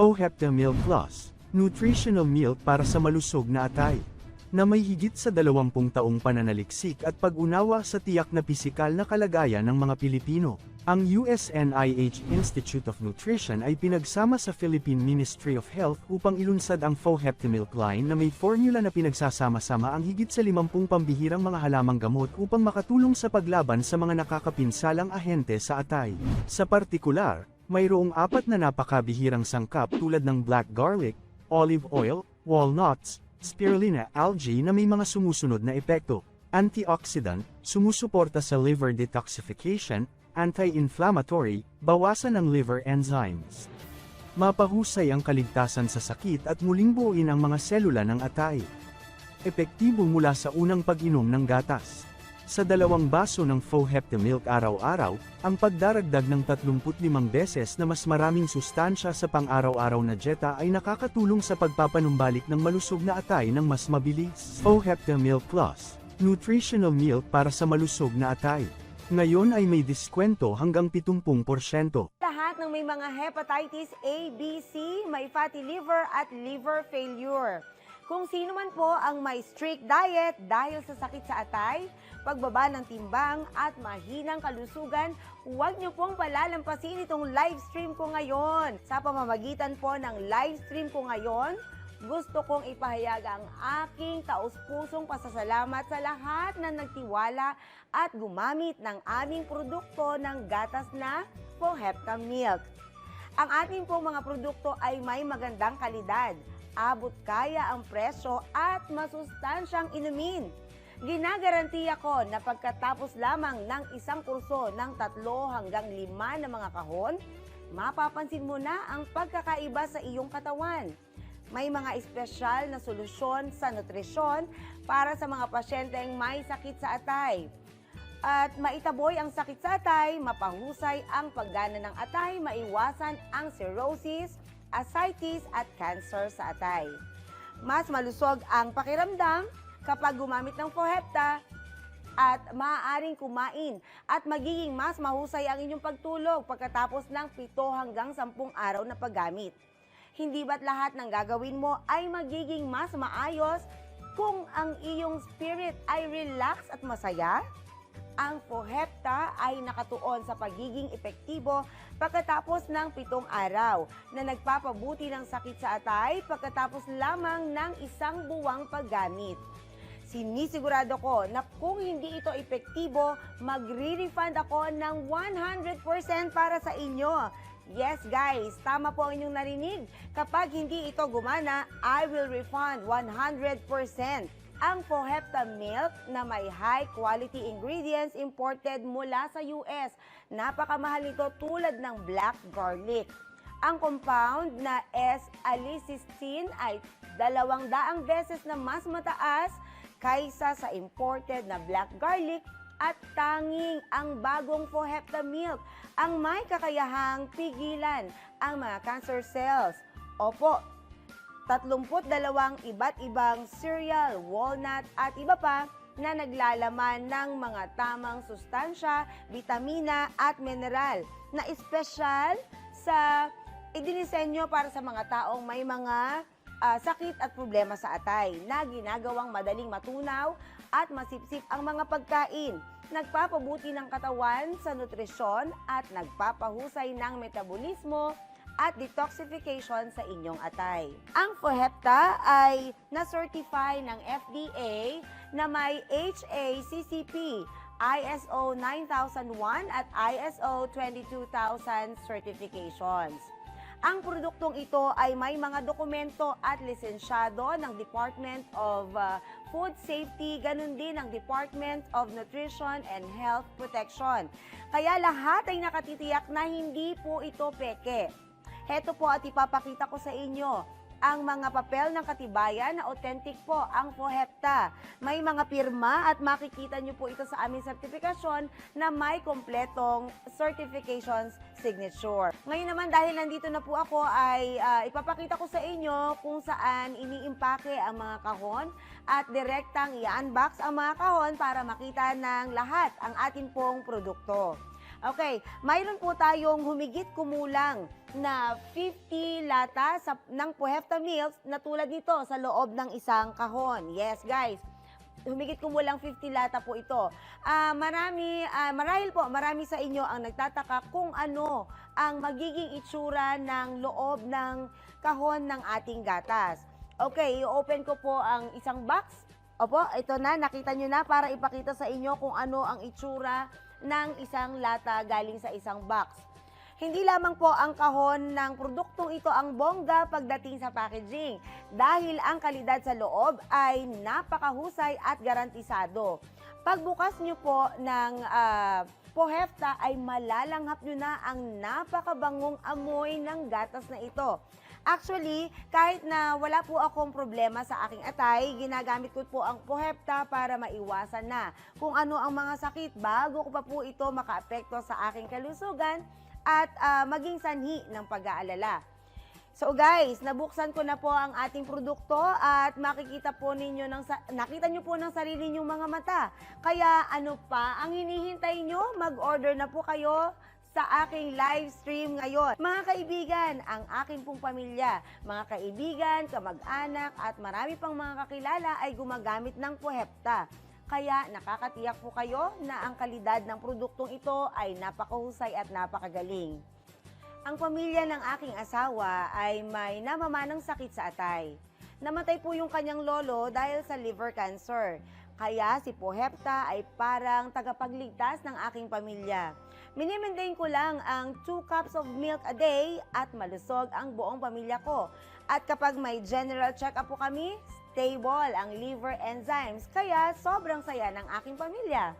Fohepta Milk Plus, nutritional milk para sa malusog na atay. Na may higit sa 20 taong pananaliksik at pag-unawa sa tiyak na pisikal na kalagayan ng mga Pilipino. Ang USNIH Institute of Nutrition ay pinagsama sa Philippine Ministry of Health upang ilunsad ang Fohepta Milk Line na may formula na pinagsasama-sama ang higit sa 50 pambihirang mga halamang gamot upang makatulong sa paglaban sa mga nakakapinsalang ahente sa atay. Sa partikular, mayroong apat na napakabihirang sangkap tulad ng black garlic, olive oil, walnuts, spirulina algae na may mga sumusunod na epekto. Antioxidant, sumusuporta sa liver detoxification, anti-inflammatory, bawasan ang liver enzymes. Mapahusay ang kaligtasan sa sakit at muling buuin ang mga selula ng atay. Epektibo mula sa unang pag-inom ng gatas. Sa dalawang baso ng Fohepta milk araw-araw, ang pagdaragdag ng 35 beses na mas maraming sustansya sa pang-araw-araw na dieta ay nakakatulong sa pagpapanumbalik ng malusog na atay ng mas mabilis. Fohepta Milk Plus, nutritional milk para sa malusog na atay. Ngayon ay may diskwento hanggang 70%. Lahat ng may mga hepatitis A, B, C, may fatty liver at liver failure. Kung sino man po ang may strict diet dahil sa sakit sa atay, pagbaba ng timbang at mahinang kalusugan, huwag niyo pong palalampasin itong live stream ko ngayon. Sa pamamagitan po ng live stream ko ngayon, gusto kong ipahayag ang aking taus-pusong pasasalamat sa lahat na nagtiwala at gumamit ng aming produkto ng gatas na Pohepta Milk. Ang ating pong mga produkto ay may magandang kalidad, abot kaya ang presyo at masustansyang inumin. Ginagarantiya ko na pagkatapos lamang ng isang kurso ng tatlo hanggang lima na mga kahon, mapapansin mo na ang pagkakaiba sa iyong katawan. May mga espesyal na solusyon sa nutrisyon para sa mga pasyenteng may sakit sa atay. At maitaboy ang sakit sa atay, mapahusay ang paggana ng atay, maiwasan ang cirrhosis, ascites at cancer sa atay. Mas malusog ang pakiramdam kapag gumamit ng Pohepta at maaaring kumain at magiging mas mahusay ang inyong pagtulog pagkatapos ng 7 hanggang 10 araw na paggamit. Hindi ba't lahat ng gagawin mo ay magiging mas maayos kung ang iyong spirit ay relax at masaya? Ang Pohepta ay nakatuon sa pagiging epektibo pagkatapos ng pitong araw na nagpapabuti ng sakit sa atay pagkatapos lamang ng isang buwang paggamit. Sinisigurado ko na kung hindi ito epektibo, magre-refund ako ng 100% para sa inyo. Yes guys, tama po ang inyong narinig. Kapag hindi ito gumana, I will refund 100%. Ang Pohepta Milk na may high quality ingredients imported mula sa US. Napakamahal nito tulad ng black garlic. Ang compound na S-alicystine ay dalawang daang beses na mas mataas kaysa sa imported na black garlic at tanging ang bagong Pohepta Milk ang may kakayahang pigilan ang mga cancer cells. Opo, 32 iba't ibang cereal, walnut at iba pa na naglalaman ng mga tamang sustansya, vitamina at mineral na espesyal sa idinisenyo para sa mga taong may mga ah, sakit at problema sa atay na ginagawang madaling matunaw at masipsip ang mga pagkain. Nagpapabuti ng katawan sa nutrisyon at nagpapahusay ng metabolismo at detoxification sa inyong atay. Ang Pohepta ay na-certify ng FDA na may HACCP, ISO 9001 at ISO 22000 certifications. Ang produktong ito ay may mga dokumento at lisensyado ng Department of uh, Food Safety, ganun din ng Department of Nutrition and Health Protection. Kaya lahat ay nakatitiyak na hindi po ito peke. Heto po at ipapakita ko sa inyo ang mga papel ng katibayan na authentic po ang Pohepta. May mga pirma at makikita nyo po ito sa aming sertifikasyon na may kompletong certifications signature. Ngayon naman dahil nandito na po ako ay ah, ipapakita ko sa inyo kung saan iniimpake ang mga kahon at direktang i-unbox ang mga kahon para makita ng lahat ang atin pong produkto. Okay, mayroon po tayong humigit kumulang na 50 lata sa, ng Puhefta Milk na tulad nito sa loob ng isang kahon. Yes, guys. Humigit kumulang 50 lata po ito. Ah, marami, ah, marahil po, marami sa inyo ang nagtataka kung ano ang magiging itsura ng loob ng kahon ng ating gatas. Okay, i-open ko po ang isang box. Opo, ito na, nakita nyo na para ipakita sa inyo kung ano ang itsura ng isang lata galing sa isang box. Hindi lamang po ang kahon ng produktong ito ang bongga pagdating sa packaging dahil ang kalidad sa loob ay napakahusay at garantisado. Pagbukas nyo po ng ah, pohefta ay malalanghap nyo na ang napakabangong amoy ng gatas na ito. Actually, kahit na wala po akong problema sa aking atay, ginagamit ko po ang pohepta para maiwasan na kung ano ang mga sakit bago ko pa po ito makaapekto sa aking kalusugan at ah, maging sanhi ng pag-aalala. So guys, nabuksan ko na po ang ating produkto at makikita po ninyo ng nakita niyo po ng sarili ninyong mga mata. Kaya ano pa ang hinihintay nyo? Mag-order na po kayo sa aking live stream ngayon. Mga kaibigan, ang aking pong pamilya, mga kaibigan, kamag-anak at marami pang mga kakilala ay gumagamit ng Pohepta. Kaya nakakatiyak po kayo na ang kalidad ng produktong ito ay napakahusay at napakagaling. Ang pamilya ng aking asawa ay may namamanang sakit sa atay. Namatay po yung kanyang lolo dahil sa liver cancer. Kaya si Pohepta ay parang tagapagligtas ng aking pamilya. Minimaintain ko lang ang 2 cups of milk a day at malusog ang buong pamilya ko. At kapag may general check-up po kami, stable ang liver enzymes. Kaya sobrang saya ng aking pamilya.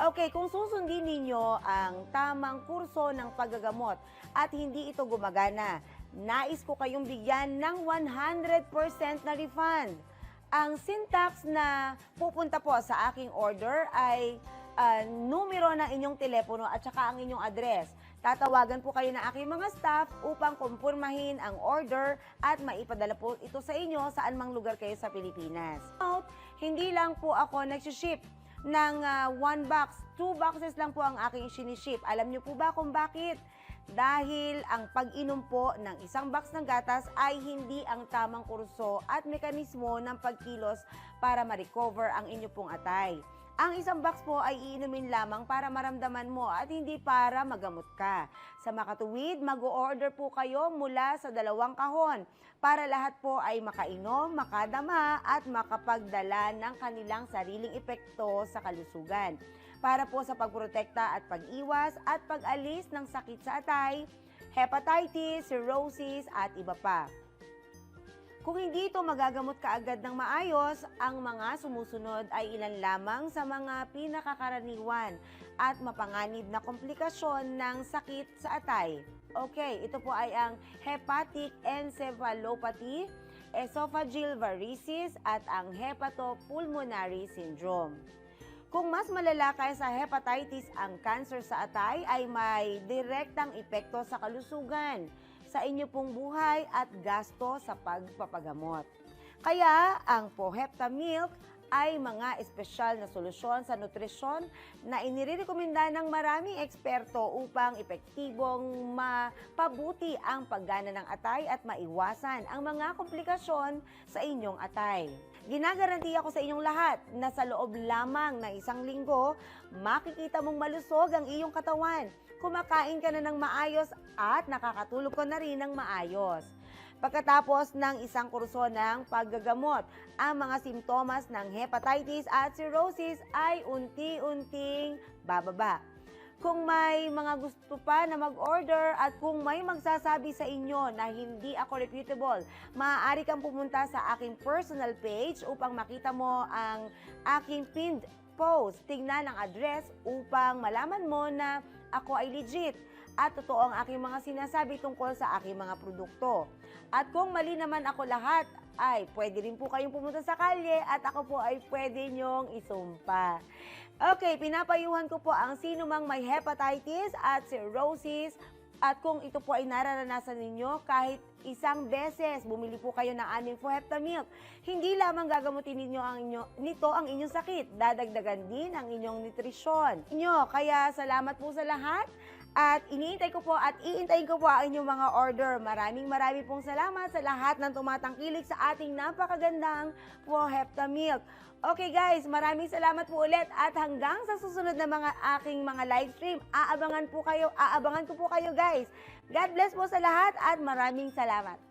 Okay, kung susundin ninyo ang tamang kurso ng paggagamot at hindi ito gumagana, nais ko kayong bigyan ng 100% na refund. Ang syntax na pupunta po sa aking order ay ah, numero ng inyong telepono at saka ang inyong address. Tatawagan po kayo ng aking mga staff upang kumpurmahin ang order at maipadala po ito sa inyo saan mang lugar kayo sa Pilipinas. Note, hindi lang po ako nagsiship ng ah, one box. Two boxes lang po ang aking siniship. Alam niyo po ba kung bakit? Dahil ang pag-inom po ng isang box ng gatas ay hindi ang tamang kurso at mekanismo ng pagkilos para ma-recover ang inyo pong atay. Ang isang box po ay iinumin lamang para maramdaman mo at hindi para magamot ka. Sa makatuwid, mag-order po kayo mula sa dalawang kahon para lahat po ay makainom, makadama at makapagdala ng kanilang sariling epekto sa kalusugan. Para po sa pagprotekta at pag-iwas at pag-alis ng sakit sa atay, hepatitis, cirrhosis at iba pa. Kung hindi ito magagamot kaagad ng maayos, ang mga sumusunod ay ilan lamang sa mga pinakakaraniwan at mapanganib na komplikasyon ng sakit sa atay. Okay, ito po ay ang hepatic encephalopathy, esophageal varices at ang hepatopulmonary syndrome. Kung mas malala kaysa hepatitis ang cancer sa atay ay may direktang epekto sa kalusugan, sa inyo pong buhay at gasto sa pagpapagamot. Kaya ang Pohepta Milk ay mga espesyal na solusyon sa nutrisyon na inirekomenda ng maraming eksperto upang epektibong mapabuti ang paggana ng atay at maiwasan ang mga komplikasyon sa inyong atay. Ginagarantiya ko sa inyong lahat na sa loob lamang ng isang linggo, makikita mong malusog ang iyong katawan. Kumakain ka na ng maayos at nakakatulog ka na rin ng maayos. Pagkatapos ng isang kurso ng paggagamot, ang mga simptomas ng hepatitis at cirrhosis ay unti-unting bababa. Kung may mga gusto pa na mag-order at kung may magsasabi sa inyo na hindi ako reputable, maaari kang pumunta sa aking personal page upang makita mo ang aking pinned post. Tingnan ang address upang malaman mo na ako ay legit at totoo ang aking mga sinasabi tungkol sa aking mga produkto. At kung mali naman ako lahat, ay pwede rin po kayong pumunta sa kalye at ako po ay pwede nyong isumpa. Okay, pinapayuhan ko po ang sino mang may hepatitis at cirrhosis At kung ito po ay nararanasan ninyo, kahit isang beses bumili po kayo ng aming Fuhepta Milk, hindi lamang gagamutin ninyo ang inyo, nito ang inyong sakit, dadagdagan din ang inyong nutrisyon. Inyo, kaya salamat po sa lahat. At iniintay ko po at iintayin ko po ang inyong mga order. Maraming maraming pong salamat sa lahat ng tumatangkilik sa ating napakagandang Fuhepta Milk. Okay guys, maraming salamat po ulit at hanggang sa susunod na mga aking mga live stream, aabangan po kayo, aabangan ko po kayo guys. God bless po sa lahat at maraming salamat.